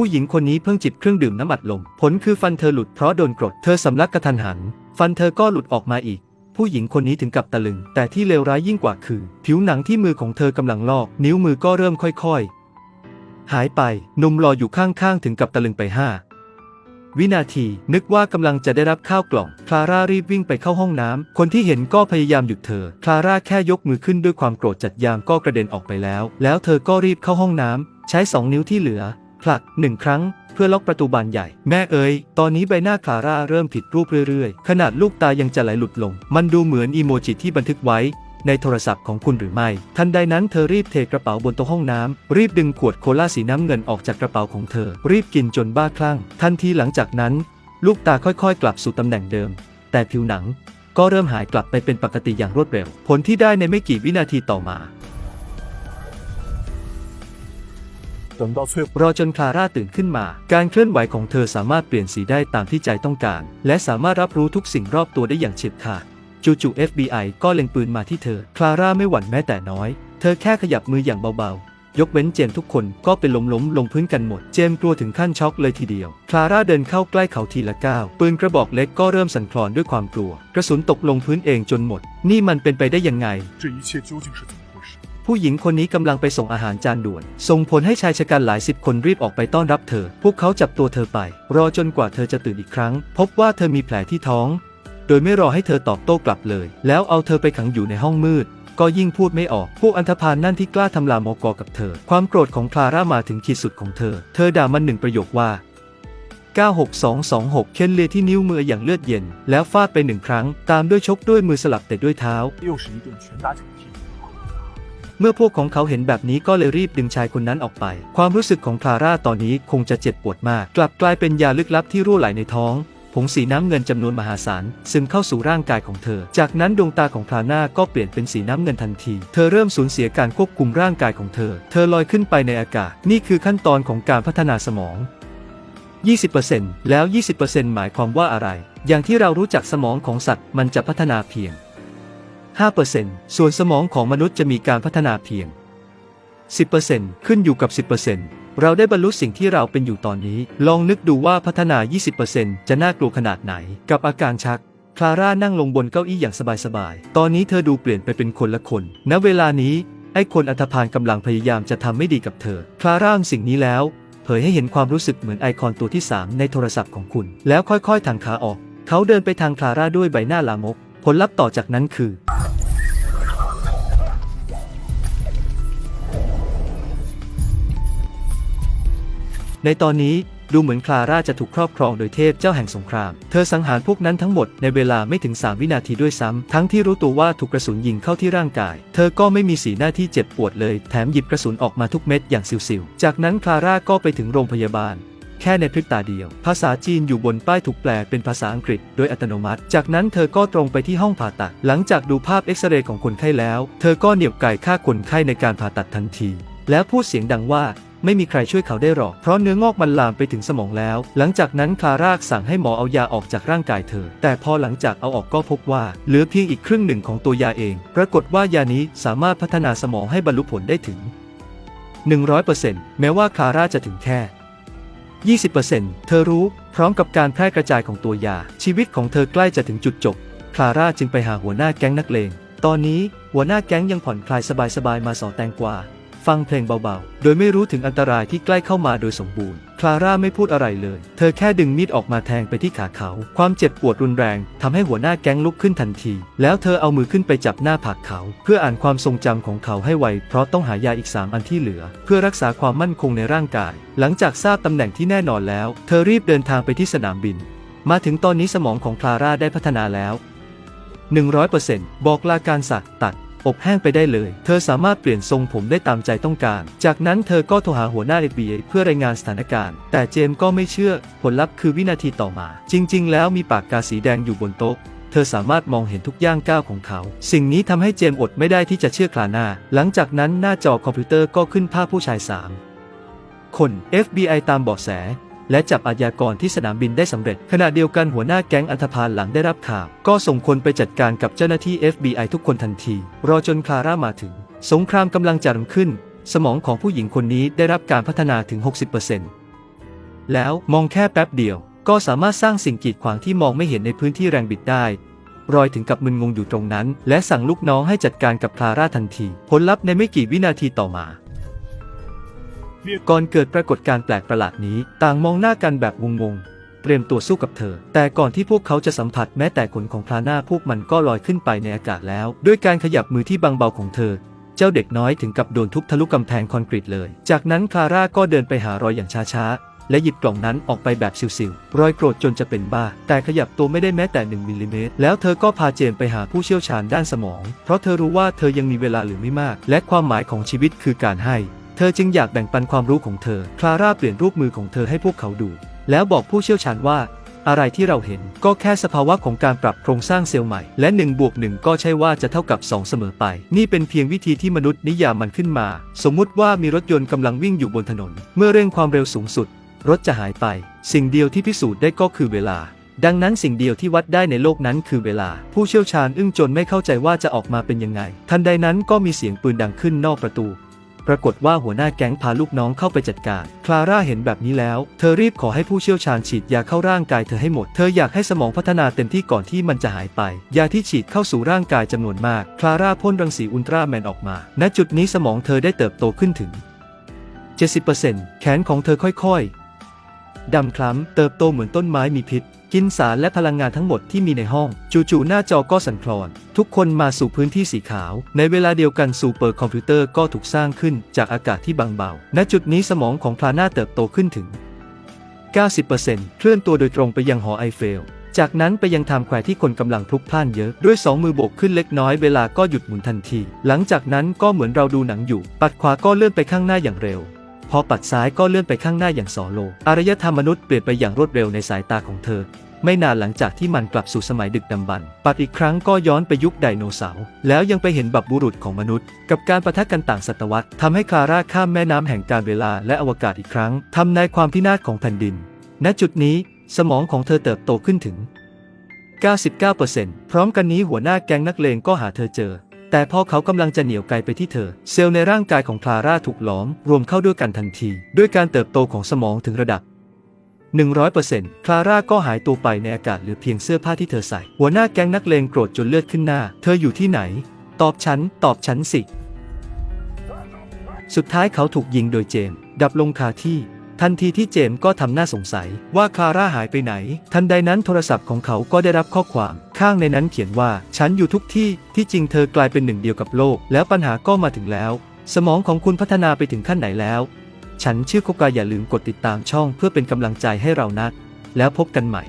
ผู้หญิงคนนี้เพิ่งจิบเครื่องดื่มน้ำอัดลม ผลคือฟันเธอหลุดเพราะโดนกรด เธอสำลักกระทันหัน ฟันเธอก็หลุดออกมาอีก ผู้หญิงคนนี้ถึงกับตะลึง แต่ที่เลวร้ายยิ่งกว่าคือ ผิวหนังที่มือของเธอกำลังลอก นิ้วมือก็เริ่มค่อยๆ หายไปหนุ่มรออยู่ข้างๆ ถึงกับตะลึงไปห้าวินาที นึกว่ากำลังจะได้รับข้าวกล่อง คลาร่ารีบวิ่งไปเข้าห้องน้ำ คนที่เห็นก็พยายามหยุดเธอ คลาร่าแค่ยกมือขึ้นด้วยความโกรธจัดยางก็กระเด็นออกไปแล้ว แล้วเธอก็รีบเข้าห้องน้ำ ใช้สองนิ้วที่เหลือ ผลักหนึ่งครั้งเพื่อล็อกประตูบานใหญ่ แม่เอ๋ยตอนนี้ใบหน้าคลาร่าเริ่มผิดรูปเรื่อยๆ ขนาดลูกตายังจะไหลหลุดลง มันดูเหมือนอีโมจิที่บันทึกไว้ ในโทรศัพท์ของคุณหรือไม่ ทันใดนั้นเธอรีบเทกระเป๋าบนโต๊ะห้องน้ำ รีบดึงขวดโคลาสีน้ำเงินออกจากกระเป๋าของเธอ รีบกินจนบ้าคลั่ง ทันทีหลังจากนั้น ลูกตาค่อยๆ กลับสู่ตำแหน่งเดิม แต่ผิวหนังก็เริ่มหายกลับไปเป็นปกติอย่างรวดเร็ว ผลที่ได้ในไม่กี่วินาทีต่อมา รอจนคลาร่าตื่นขึ้นมา การเคลื่อนไหวของเธอสามารถเปลี่ยนสีได้ตามที่ใจต้องการ และสามารถรับรู้ทุกสิ่งรอบตัวได้อย่างเฉียบขาดจู่ๆ FBI ก็เล็งปืนมาที่เธอ คลาร่าไม่หวั่นแม้แต่น้อย เธอแค่ขยับมืออย่างเบาๆ ยกเว้นเจมทุกคนก็เป็นล้มล้มลงพื้นกันหมด เจมกลัวถึงขั้นช็อกเลยทีเดียว คลาร่าเดินเข้าใกล้เขาทีละก้าว ปืนกระบอกเล็กก็เริ่มสั่นคลอนด้วยความกลัว กระสุนตกลงพื้นเองจนหมด นี่มันเป็นไปได้ยังไง ผู้หญิงคนนี้กำลังไปส่งอาหารจานด่วน ส่งผลให้ชายชะกันหลายสิบคนรีบออกไปต้อนรับเธอ พวกเขาจับตัวเธอไป รอจนกว่าเธอจะตื่นอีกครั้ง พบว่าเธอมีแผลที่ท้อง โดยไม่รอให้เธอตอบโต้กลับเลย แล้วเอาเธอไปขังอยู่ในห้องมืดก็ยิ่งพูดไม่ออก พวกอันธพาลนนั่นที่กล้าทำลามอกอกับเธอ ความโกรธของคลาร่ามาถึงขีดสุดของเธอ เธอด่ามันหนึ่งประโยคว่า 96226 เค้นเลยที่นิ้วมืออย่างเลือดเย็น แล้วฟาดไปหนึ่งครั้ง ตามด้วยชกด้วยมือสลับแต่ด้วยเท้า เมื่อพวกของเขาเห็นแบบนี้ก็เลยรีบดึงชายคนนั้นออกไป ความรู้สึกของคลาร่าตอนนี้คงจะเจ็บปวดมาก กลับกลายเป็นยาลึกลับที่รั่วไหลในท้องผงสีน้ำเงินจำนวนมหาศาลซึมเข้าสู่ร่างกายของเธอ จากนั้นดวงตาของคลาน่าก็เปลี่ยนเป็นสีน้ำเงินทันที เธอเริ่มสูญเสียการควบคุมร่างกายของเธอ เธอลอยขึ้นไปในอากาศ นี่คือขั้นตอนของการพัฒนาสมอง 20%แล้ว 20%หมายความว่าอะไร อย่างที่เรารู้จักสมองของสัตว์มันจะพัฒนาเพียง 5%ส่วนสมองของมนุษย์จะมีการพัฒนาเพียง 10%ขึ้นอยู่กับ 10%เราได้บรรลุสิ่งที่เราเป็นอยู่ตอนนี้ ลองนึกดูว่าพัฒนา 20%จะน่ากลัวขนาดไหน กับอาการชัก คลาร่านั่งลงบนเก้าอี้อย่างสบายๆ ตอนนี้เธอดูเปลี่ยนไปเป็นคนละคน ณ เวลานี้ ไอ้คนอัธพาลกำลังพยายามจะทำไม่ดีกับเธอ คลาร่าสิ่งนี้แล้ว เผยให้เห็นความรู้สึกเหมือนไอคอนตัวที่ 3 ในโทรศัพท์ของคุณ แล้วค่อยๆทางขาออก เขาเดินไปทางคลาร่าด้วยใบหน้าลามก ผลลัพธ์ต่อจากนั้นคือ ในตอนนี้ดูเหมือนคลาร่าจะถูกครอบครองโดยเทพเจ้าแห่งสงคราม เธอสังหารพวกนั้นทั้งหมดในเวลาไม่ถึง 3 วินาทีด้วยซ้ำ ทั้งที่รู้ตัวว่าถูกกระสุนยิงเข้าที่ร่างกาย เธอก็ไม่มีสีหน้าที่เจ็บปวดเลย แถมหยิบกระสุนออกมาทุกเม็ดอย่างซิวๆ จากนั้นคลาร่าก็ไปถึงโรงพยาบาล แค่ในพริบตาเดียว ภาษาจีนอยู่บนป้ายถูกแปลเป็นภาษาอังกฤษโดยอัตโนมัติ จากนั้นเธอก็ตรงไปที่ห้องผ่าตัด หลังจากดูภาพเอ็กซเรย์ของคนไข้แล้ว เธอก็เหนี่ยวไก่ฆ่าคนไข้ในการผ่าตัดทันที แล้วพูดเสียงดังว่า ไม่มีใครช่วยเขาได้หรอก เพราะเนื้องอกมันลามไปถึงสมองแล้ว หลังจากนั้นคลาร่าสั่งให้หมอเอายาออกจากร่างกายเธอ แต่พอหลังจากเอาออกก็พบว่า เหลือเพียงอีกครึ่งหนึ่งของตัวยาเอง ปรากฏว่ายานี้สามารถพัฒนาสมองให้บรรลุผลได้ถึง 100%แม้ว่าคลาร่าจะถึงแค่20%เธอรู้ พร้อมกับการแพร่กระจายของตัวยา ชีวิตของเธอใกล้จะถึงจุดจบ คลาร่าจึงไปหาหัวหน้าแก๊งนักเลง ตอนนี้หัวหน้าแก๊งยังผ่อนคลายสบายๆมาสอแตงกวา ฟังเพลงเบาๆ โดยไม่รู้ถึงอันตรายที่ใกล้เข้ามาโดยสมบูรณ์ คลาร่าไม่พูดอะไรเลย เธอแค่ดึงมีดออกมาแทงไปที่ขาเขา ความเจ็บปวดรุนแรงทำให้หัวหน้าแก๊งลุกขึ้นทันที แล้วเธอเอามือขึ้นไปจับหน้าผากเขา เพื่ออ่านความทรงจำของเขาให้ไว เพราะต้องหายาอีก 3 อันที่เหลือ เพื่อรักษาความมั่นคงในร่างกาย หลังจากทราบตำแหน่งที่แน่นอนแล้ว เธอรีบเดินทางไปที่สนามบิน มาถึงตอนนี้สมองของคลาร่าได้พัฒนาแล้ว100%บอกลาการสักตัด อบแห้งไปได้เลย เธอสามารถเปลี่ยนทรงผมได้ตามใจต้องการ จากนั้นเธอก็โทรหาหัวหน้า FBI เพื่อรายงานสถานการณ์ แต่เจมก็ไม่เชื่อ ผลลัพธ์คือวินาทีต่อมา จริง ๆ แล้วมีปากกาสีแดงอยู่บนโต๊ะเธอสามารถมองเห็นทุกย่างก้าวของเขา สิ่งนี้ทำให้เจมอดไม่ได้ที่จะเชื่อคลาน่า หลังจากนั้นหน้าจอคอมพิวเตอร์ก็ขึ้นภาพผู้ชายสามคน FBI ตามเบาะแส และจับอาญากรที่สนามบินได้สำเร็จ ขณะเดียวกันหัวหน้าแก๊งอันธพาลหลังได้รับข่าว ก็ส่งคนไปจัดการกับเจ้าหน้าที่ FBI ทุกคนทันที รอจนคลาร่ามาถึง สงครามกำลังจะเริ่มขึ้น สมองของผู้หญิงคนนี้ได้รับการพัฒนาถึง 60%แล้วมองแค่แป๊บเดียว ก็สามารถสร้างสิ่งกีดขวางที่มองไม่เห็นในพื้นที่แรงบิดได้รอยถึงกับมึนงงอยู่ตรงนั้น และสั่งลูกน้องให้จัดการกับคลาร่าทันที ผลลัพธ์ในไม่กี่วินาทีต่อมา ก่อนเกิดปรากฏการณ์แปลกประหลาดนี้ ต่างมองหน้ากันแบบงงๆ เตรียมตัวสู้กับเธอ แต่ก่อนที่พวกเขาจะสัมผัสแม้แต่ขนของพลาหน้าพวกมันก็ลอยขึ้นไปในอากาศแล้ว ด้วยการขยับมือที่บางเบาของเธอ เจ้าเด็กน้อยถึงกับโดนทุบทะลุกำแพงคอนกรีตเลย จากนั้นคลาร่าก็เดินไปหารอยอย่างช้าๆ และหยิบกล่องนั้นออกไปแบบซิวๆ รอยโกรธจนจะเป็นบ้า แต่ขยับตัวไม่ได้แม้แต่1มิลลิเมตร แล้วเธอก็พาเจมไปหาผู้เชี่ยวชาญด้านสมอง เพราะเธอรู้ว่าเธอยังมีเวลาเหลือไม่มาก และความหมายของชีวิตคือการให้ เธอจึงอยากแบ่งปันความรู้ของเธอ คลาร่าเปลี่ยนรูปมือของเธอให้พวกเขาดู แล้วบอกผู้เชี่ยวชาญว่า อะไรที่เราเห็นก็แค่สภาวะของการปรับโครงสร้างเซลล์ใหม่ และ1บวก1ก็ใช่ว่าจะเท่ากับ 2 เสมอไป นี่เป็นเพียงวิธีที่มนุษย์นิยามมันขึ้นมา สมมุติว่ามีรถยนต์กำลังวิ่งอยู่บนถนน เมื่อเร่งความเร็วสูงสุด รถจะหายไป สิ่งเดียวที่พิสูจน์ได้ก็คือเวลาดังนั้นสิ่งเดียวที่วัดได้ในโลกนั้นคือเวลา ผู้เชี่ยวชาญอึ้งจนไม่เข้าใจว่าจะออกมาเป็นยังไง ทันใดนั้นก็มีเสียงปืนดังขึ้นนอกประตู ปรากฏว่าหัวหน้าแก๊งพาลูกน้องเข้าไปจัดการ คลาร่าเห็นแบบนี้แล้ว เธอรีบขอให้ผู้เชี่ยวชาญฉีดยาเข้าร่างกายเธอให้หมด เธออยากให้สมองพัฒนาเต็มที่ก่อนที่มันจะหายไป ยาที่ฉีดเข้าสู่ร่างกายจำนวนมาก คลาร่าพ่นรังสีอุลตร้าแมนออกมา ณ จุดนี้สมองเธอได้เติบโตขึ้นถึง 70%แขนของเธอค่อยๆดำคล้ำเติบโตเหมือนต้นไม้มีพิษ กินสารและพลังงานทั้งหมดที่มีในห้อง จู่ๆหน้าจอก็สั่นคลอน ทุกคนมาสู่พื้นที่สีขาว ในเวลาเดียวกันซูเปอร์คอมพิวเตอร์ก็ถูกสร้างขึ้นจากอากาศที่บางเบา ณ จุดนี้สมองของพลาน่าเติบโตขึ้นถึง 90%เคลื่อนตัวโดยตรงไปยังหอไอเฟล จากนั้นไปยังไทม์แควร์ที่คนกำลังพลุกพล่านเยอะ ด้วยสองมือโบกขึ้นเล็กน้อยเวลาก็หยุดหมุนทันที หลังจากนั้นก็เหมือนเราดูหนังอยู่ ปัดขวาก็เลื่อนไปข้างหน้าอย่างเร็ว พอปัดซ้ายก็เลื่อนไปข้างหน้าอย่างสอโล อารยธรรมมนุษย์เปลี่ยนไปอย่างรวดเร็วในสายตาของเธอ ไม่นานหลังจากที่มันกลับสู่สมัยดึกดำบรรพ์ปัดอีกครั้งก็ย้อนไปยุคไดโนเสาร์ แล้วยังไปเห็นบับบุรุษของมนุษย์ กับการประทะกันต่างศตวรรษทำให้คลาร่าข้ามแม่น้ำแห่งการเวลาและอวกาศอีกครั้งทำนายความพินาศของแผ่นดิน ณ จุดนี้สมองของเธอเติบโตขึ้นถึง 99%พร้อมกันนี้หัวหน้าแก๊งนักเลงก็หาเธอเจอ แต่พอเขากำลังจะเหนี่ยวไกลไปที่เธอ เซลล์ในร่างกายของคลาร่าถูกหลอมรวมเข้าด้วยกันทันที ด้วยการเติบโตของสมองถึงระดับ 100%คลาร่าก็หายตัวไปในอากาศเหลือเพียงเสื้อผ้าที่เธอใส่ หัวหน้าแก๊งนักเลงโกรธจนเลือดขึ้นหน้า เธออยู่ที่ไหน ตอบฉัน ตอบฉันสิ สุดท้ายเขาถูกยิงโดยเจมดับลงคาที่ ทันทีที่เจมส์ก็ทำหน้าสงสัยว่าคาร่าหายไปไหน ทันใดนั้นโทรศัพท์ของเขาก็ได้รับข้อความ ข้างในนั้นเขียนว่า ฉันอยู่ทุกที่ที่จริงเธอกลายเป็นหนึ่งเดียวกับโลก แล้วปัญหาก็มาถึงแล้ว สมองของคุณพัฒนาไปถึงขั้นไหนแล้ว ฉันชื่อโคกาอย่าลืมกดติดตามช่องเพื่อเป็นกำลังใจให้เรานะ แล้วพบกันใหม่